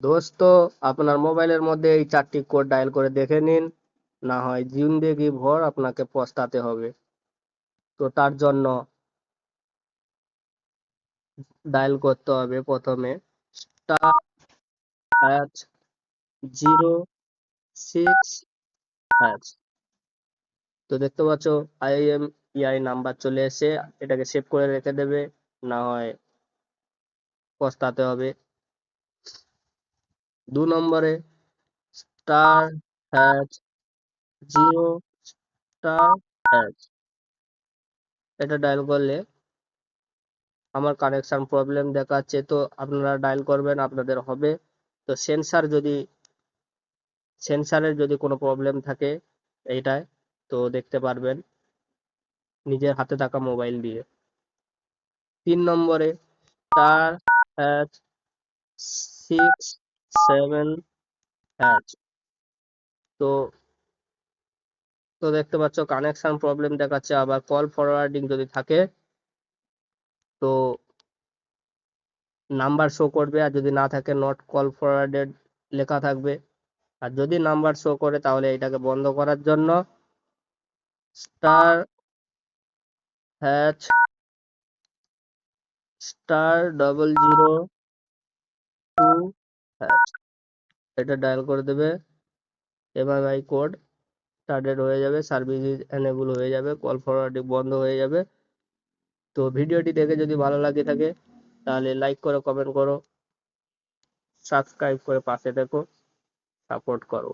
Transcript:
দোস্ত, আপনার মোবাইলের মধ্যে এই চারটি কোড ডায়াল করে দেখে নিন। না হয় জিন্দেগি ভর আপনাকে পস্তাতে হবে। তো তার জন্য ডায়াল করতে হবে প্রথমে। Star hash zero six hash তো দেখতে পাচ্ছ আইএমইআই নাম্বার চলে এসে এটাকে সেভ করে রেখে দেবে। না হয় পস্তাতে হবে। দু নম্বরে star hash zero star hash এটা ডায়াল করলে আমার কানেকশন প্রবলেম দেখাচ্ছে, তো আপনারা ডায়াল করবেন, আপনাদের হবে। তো সেন্সার যদি সেন্সারের যদি কোনো প্রবলেম থাকে এইটায়, তো দেখতে পারবেন নিজের হাতে থাকা মোবাইল দিয়ে। তিন নম্বরে star hash six seven hash তো তো দেখতে পাচ্ছ কানেকশন প্রবলেম দেখাচ্ছে, আবার কল ফরওয়ার্ডিং যদি থাকে, তো নাম্বার শো করবে, আর যদি না থাকে নট কল ফরওয়ার্ডেড লেখা থাকবে। আর যদি নাম্বার শো করে, তাহলে এটাকে বন্ধ করার জন্য star hash star double zero two hash এটা ডায়াল করে দেবে। এমআইআই কোড স্টার্টেড হয়ে যাবে সার্ভিস এনেবল হয়ে যাবে কল ফরওয়ার্ডিং বন্ধ হয়ে যাবে। তো ভিডিওটি দেখে যদি ভালো লাগে থাকে, তাহলে লাইক করো কমেন্ট করো সাবস্ক্রাইব করে পাশে দেখো সাপোর্ট করো।